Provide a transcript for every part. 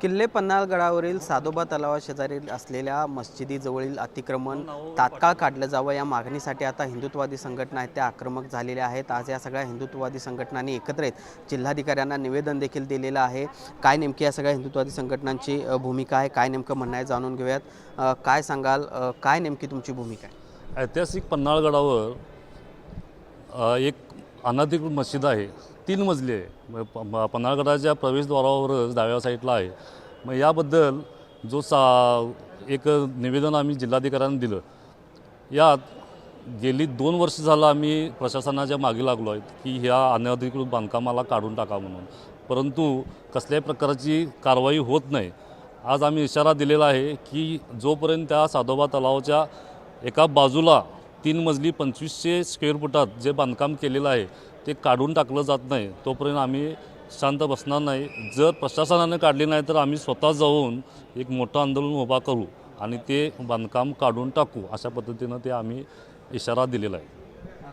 किल्ले पन्हाळगडावरील सादोबा तलावाशेजारी असलेल्या मस्जिदीजवळील अतिक्रमण तात्काळ काढलं जावं या मागणीसाठी आता हिंदुत्ववादी संघटना आहेत त्या आक्रमक झालेल्या आहेत. आज या सगळ्या हिंदुत्ववादी संघटनांनी एकत्र येत जिल्हाधिकाऱ्यांना निवेदन देखील दिलेलं आहे. काय नेमकी या सगळ्या हिंदुत्ववादी संघटनांची भूमिका आहे? काय नेमकं म्हणणं आहे जाणून घेऊयात. काय सांगाल? काय नेमकी तुमची भूमिका आहे? ऐतिहासिक पन्हाळगडावर एक अनधिकृत मस्जिद आहे. तीन मजली आहे. प- पन्हाळगडाच्या प्रवेशद्वारावरच डाव्या साईडला आहे. मग याबद्दल जो सा एक निवेदन आम्ही जिल्हाधिकाऱ्यांना दिलं यात गेली दोन वर्ष झालं आम्ही प्रशासनाच्या मागे लागलो आहे की ह्या अनधिकृत बांधकामाला काढून टाका म्हणून. परंतु कसल्याही प्रकारची कारवाई होत नाही. आज आम्ही इशारा दिलेला आहे की जोपर्यंत त्या साधोबा तलावाच्या एका बाजूला तीन मजली पंचवीसशे स्क्वेअर फुटात जे बांधकाम केलेलं आहे ते काढून टाकलं जात नाही. तोपर्यंत आम्ही शांत बसणार नाही. जर प्रशासनाने काढले नाही तर आम्ही स्वतः जाऊन एक मोठं आंदोलन उभा करू आणि ते बांधकाम काढून टाकू अशा पद्धतीनं ते आम्ही इशारा दिलेला आहे.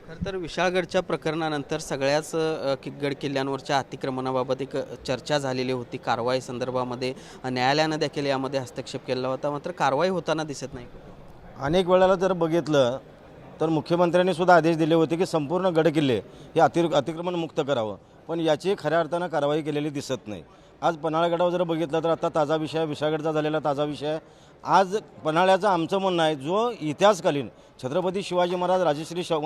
खरं तर विशाळगडच्या प्रकरणानंतर सगळ्याच अ, कि- गड किल्ल्यांवरच्या अतिक्रमणाबाबत एक चर्चा झालेली होती. कारवाई संदर्भामध्ये न्यायालयानं देखील यामध्ये हस्तक्षेप केला होता. मात्र कारवाई होताना दिसत नाही. अनेक वेळेला जर बघितलं तर मुख्यमंत्र्यांनी सुद्धा आदेश दिले होते की संपूर्ण गडकिल्ले हे अति अतिक्रमण मुक्त करावं. पण याची खऱ्या अर्थानं कारवाई केलेली दिसत नाही. आज पन्हाळगडावर जर बघितलं तर आता ताजा विषय विशागडचा झालेला ताजा विषय आहे. आज पन्हाळ्याचं आमचं म्हणणं आहे जो इतिहासकालीन छत्रपती शिवाजी महाराज राजश्री शव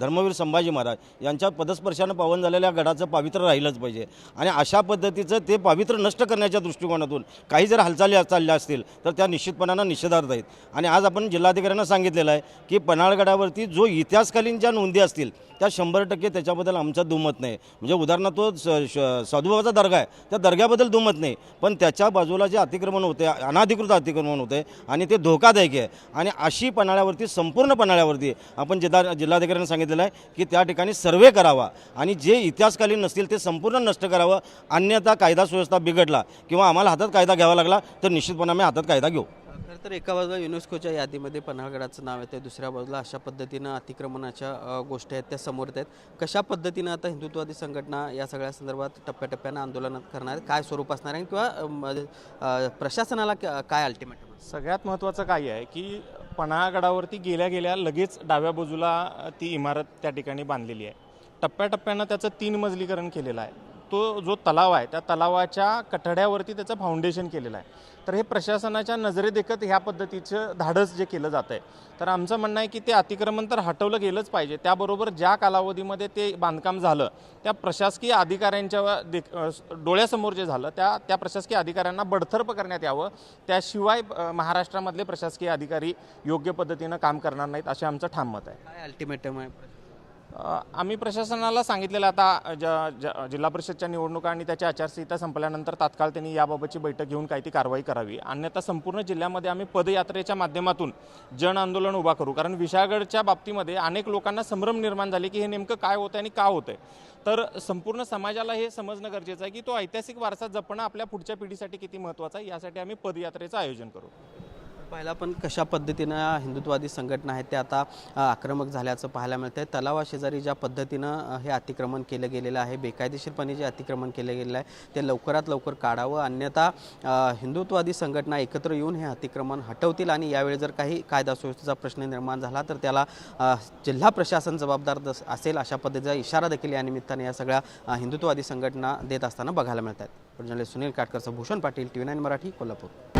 धर्मवीर संभाजी महाराज यांच्या पदस्पर्शानं पावन झालेल्या गडाचं पावित्र्य राहिलंच पाहिजे. आणि अशा पद्धतीचं ते पावित्र्य नष्ट करण्याच्या दृष्टिकोनातून काही जर हालचाली चालल्या असतील तर त्या निश्चितपणानं निषेधार्थ आहेत. आणि आज आपण जिल्हाधिकाऱ्यांना सांगितलेलं आहे की पन्हाळगडावरती जो इतिहासकालीन ज्या नोंदी असतील त्या शंभर टक्के त्याच्याबद्दल आमचं दुमत नाही. म्हणजे म्हणजे उदाहरणार्थ तो स- श- साधुबाबाचा दर्गा आहे. त्या दर्ग्याबद्दल दुमत नाही. पण त्याच्या बाजूला जे अतिक्रमण होते अनाधिकृत अतिक्रमण होते आणि ते धोकादायक आहे. आणि अशी पन्हाळ्यावरती संपूर्ण पन्हाळ्यावरती आपण जिल्हा जिल्हाधिकाऱ्यांना सांगितलेलं आहे की त्या ठिकाणी सर्वे करावा. आणि जे इतिहासकालीन नसतील ते संपूर्ण नष्ट करावं. अन्यथा कायदा सुव्यवस्था बिघडला किंवा आम्हाला हातात कायदा घ्यावा लागला तर निश्चितपणे आम्ही हातात कायदा घेऊ. खरं तर एका बाजूला युनेस्कोच्या यादीमध्ये पन्हाळगडाचं नाव येतं दुसऱ्या बाजूला अशा पद्धतीनं अतिक्रमणाच्या गोष्टी आहेत त्या समोर आहेत. कशा पद्धतीनं आता हिंदुत्ववादी संघटना या सगळ्या संदर्भात टप्प्याटप्प्यानं आंदोलन करणार आहेत काय स्वरूप असणार आहे किंवा म, प्रशासनाला क- काय अल्टिमेट सगळ्यात महत्त्वाचं काय आहे की पन्हाळगडावरती गेल्या गेल्या लगेच डाव्या बाजूला ती इमारत त्या ठिकाणी बांधलेली आहे. टप्प्याटप्प्यानं त्याचं तीन मजलीकरण केलेलं आहे. तो जो तलाव आहे त्या तलावाच्या कठड्यावरती त्याचं फाउंडेशन केलेलं आहे. तर हे प्रशासनाच्या नजरेदेखत ह्या पद्धतीचं धाडस जे केलं जातं आहे तर आमचं म्हणणं आहे की ते अतिक्रमण तर हटवलं गेलंच पाहिजे. त्याबरोबर ज्या कालावधीमध्ये ते बांधकाम झालं त्या प्रशासकीय अधिकाऱ्यांच्या देख- डोळ्यासमोर जे झालं त्या त्या प्रशासकीय अधिकाऱ्यांना बडथर्प करण्यात यावं. त्याशिवाय महाराष्ट्रामधले प्रशासकीय अधिकारी योग्य पद्धतीनं काम करणार नाहीत असे आमचं ठाम मत आहे. काय अल्टिमेटम आहे? आम्ही प्रशासनाला सांगितलेलं आता ज- ज- जिल्हा परिषदच्या निवडणुका आणि त्याच्या आचारसंहिता संपल्यानंतर तात्काळ त्यांनी याबाबतची बैठक घेऊन काही ती कारवाई करावी. अन्यथा संपूर्ण जिल्ह्यामध्ये आम्ही पदयात्रेच्या माध्यमातून जन आंदोलन उभा करू. कारण विशाळगडच्या बाबतीमध्ये अनेक लोकांना संभ्रम निर्माण झाले की हे नेमकं काय होतं आणि का होतंय. तर संपूर्ण समाजाला हे समजणं गरजेचं आहे की तो ऐतिहासिक वारसा जपणं आपल्या पुढच्या पिढीसाठी किती महत्त्वाचा आहे यासाठी आम्ही पदयात्रेचं आयोजन करू. पहिला पण कशा पद्धतीनं हिंदुत्ववादी संघटना आहेत त्या आता आक्रमक झाल्याचं पाहायला मिळतंय. तलावाशेजारी ज्या पद्धतीनं हे अतिक्रमण केलं गेलेलं आहे बेकायदेशीरपणे जे अतिक्रमण केलं गेलेलं आहे ते लवकरात लवकर काढावं. अन्यथा हिंदुत्ववादी संघटना एकत्र येऊन हे अतिक्रमण हटवतील आणि यावेळी जर काही कायदा सुव्यवस्थेचा प्रश्न निर्माण झाला तर त्याला जिल्हा प्रशासन जबाबदार असेल अशा पद्धतीचा इशारा देखील या निमित्ताने या सगळ्या हिंदुत्ववादी संघटना देत असताना बघायला मिळत आहेत journalist Sunil काटकरचं Bhushan Patil T V nine Marathi Kolhapur.